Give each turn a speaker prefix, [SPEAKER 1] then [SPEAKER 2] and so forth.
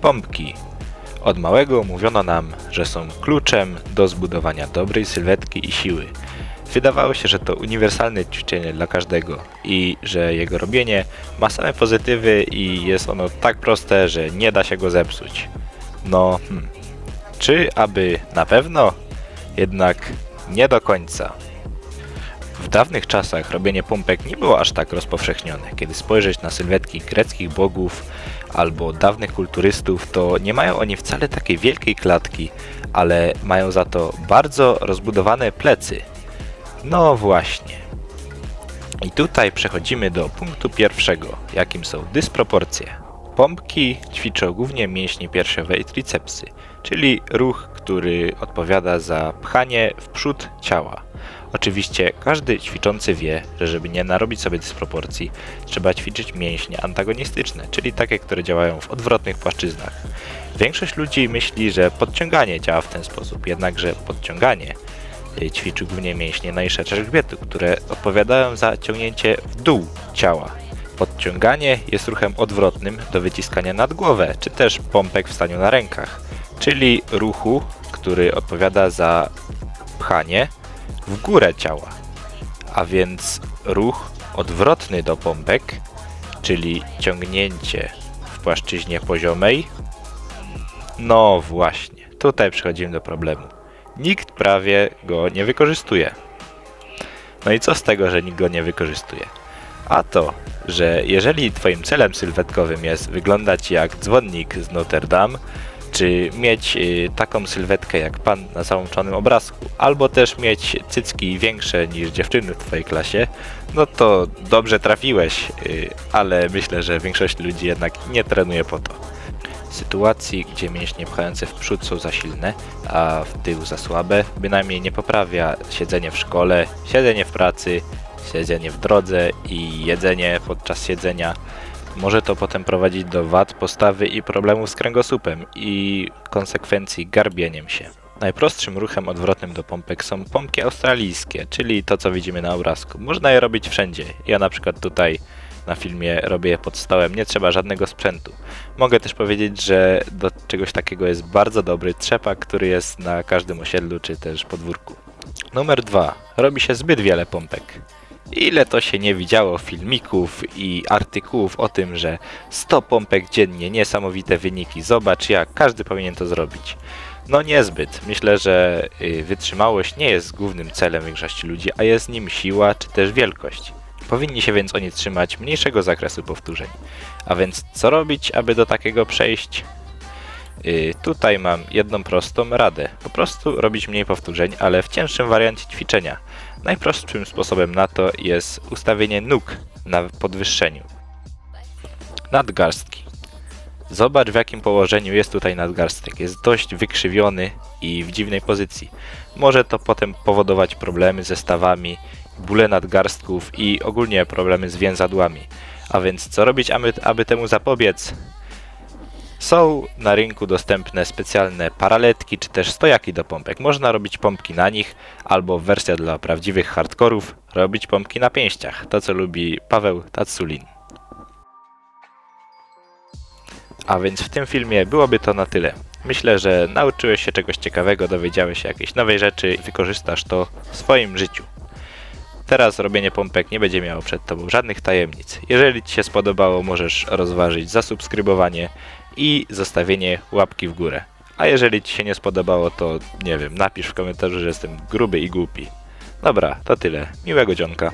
[SPEAKER 1] Pompki. Od małego mówiono nam, że są kluczem do zbudowania dobrej sylwetki i siły. Wydawało się, że to uniwersalne ćwiczenie dla każdego i że jego robienie ma same pozytywy i jest ono tak proste, że nie da się go zepsuć. No, hmm. czy aby na pewno? Jednak nie do końca. W dawnych czasach robienie pompek nie było aż tak rozpowszechnione. Kiedy spojrzeć na sylwetki greckich bogów albo dawnych kulturystów, to nie mają oni wcale takiej wielkiej klatki, ale mają za to bardzo rozbudowane plecy. No właśnie. I tutaj przechodzimy do punktu pierwszego, jakim są dysproporcje. Pompki ćwiczą głównie mięśnie piersiowe i tricepsy, czyli ruch, który odpowiada za pchanie w przód ciała. Oczywiście każdy ćwiczący wie, że żeby nie narobić sobie dysproporcji, trzeba ćwiczyć mięśnie antagonistyczne, czyli takie, które działają w odwrotnych płaszczyznach. Większość ludzi myśli, że podciąganie działa w ten sposób, jednakże podciąganie y, ćwiczy głównie mięśnie najszerszych grzbietu, które odpowiadają za ciągnięcie w dół ciała. Podciąganie jest ruchem odwrotnym do wyciskania nad głowę, czy też pompek w staniu na rękach, czyli ruchu, który odpowiada za pchanie w górę ciała. A więc ruch odwrotny do pompek, czyli ciągnięcie w płaszczyźnie poziomej. No właśnie, tutaj przechodzimy do problemu. Nikt prawie go nie wykorzystuje. No i co z tego, że nikt go nie wykorzystuje? A to, że jeżeli twoim celem sylwetkowym jest wyglądać jak dzwonnik z Notre Dame, czy mieć y, taką sylwetkę jak pan na załączonym obrazku, albo też mieć cycki większe niż dziewczyny w twojej klasie, no to dobrze trafiłeś, y, ale myślę, że większość ludzi jednak nie trenuje po to. Sytuacji, gdzie mięśnie pchające w przód są za silne, a w tył za słabe, bynajmniej nie poprawia siedzenie w szkole, siedzenie w pracy, siedzenie w drodze i jedzenie podczas siedzenia. Może to potem prowadzić do wad postawy i problemów z kręgosłupem i konsekwencji garbieniem się. Najprostszym ruchem odwrotnym do pompek są pompki australijskie, czyli to co widzimy na obrazku. Można je robić wszędzie. Ja na przykład tutaj na filmie robię je pod stołem, nie trzeba żadnego sprzętu. Mogę też powiedzieć, że do czegoś takiego jest bardzo dobry trzepak, który jest na każdym osiedlu czy też podwórku. Numer dwa. Robi się zbyt wiele pompek. Ile to się nie widziało filmików i artykułów o tym, że 100 pompek dziennie, niesamowite wyniki, zobacz jak każdy powinien to zrobić. No niezbyt. Myślę, że y, wytrzymałość nie jest głównym celem większości ludzi, a jest nim siła czy też wielkość. Powinni się więc oni trzymać mniejszego zakresu powtórzeń. A więc co robić, aby do takiego przejść? Yy, tutaj mam jedną prostą radę. Po prostu robić mniej powtórzeń, ale w cięższym wariancie ćwiczenia. Najprostszym sposobem na to jest ustawienie nóg na podwyższeniu. Nadgarstki. Zobacz w jakim położeniu jest tutaj nadgarstek. Jest dość wykrzywiony i w dziwnej pozycji. Może to potem powodować problemy ze stawami, bóle nadgarstków i ogólnie problemy z więzadłami. A więc co robić, aby, aby temu zapobiec? Są na rynku dostępne specjalne paraletki czy też stojaki do pompek. Można robić pompki na nich, albo wersja dla prawdziwych hardkorów robić pompki na pięściach. To co lubi Paweł Tatsulin. A więc w tym filmie byłoby to na tyle. Myślę, że nauczyłeś się czegoś ciekawego, dowiedziałeś się jakiejś nowej rzeczy i wykorzystasz to w swoim życiu. Teraz robienie pompek nie będzie miało przed Tobą żadnych tajemnic. Jeżeli Ci się spodobało, możesz rozważyć zasubskrybowanie i zostawienie łapki w górę. A jeżeli Ci się nie spodobało, to nie wiem, napisz w komentarzu, że jestem gruby i głupi. Dobra, to tyle. Miłego dzionka.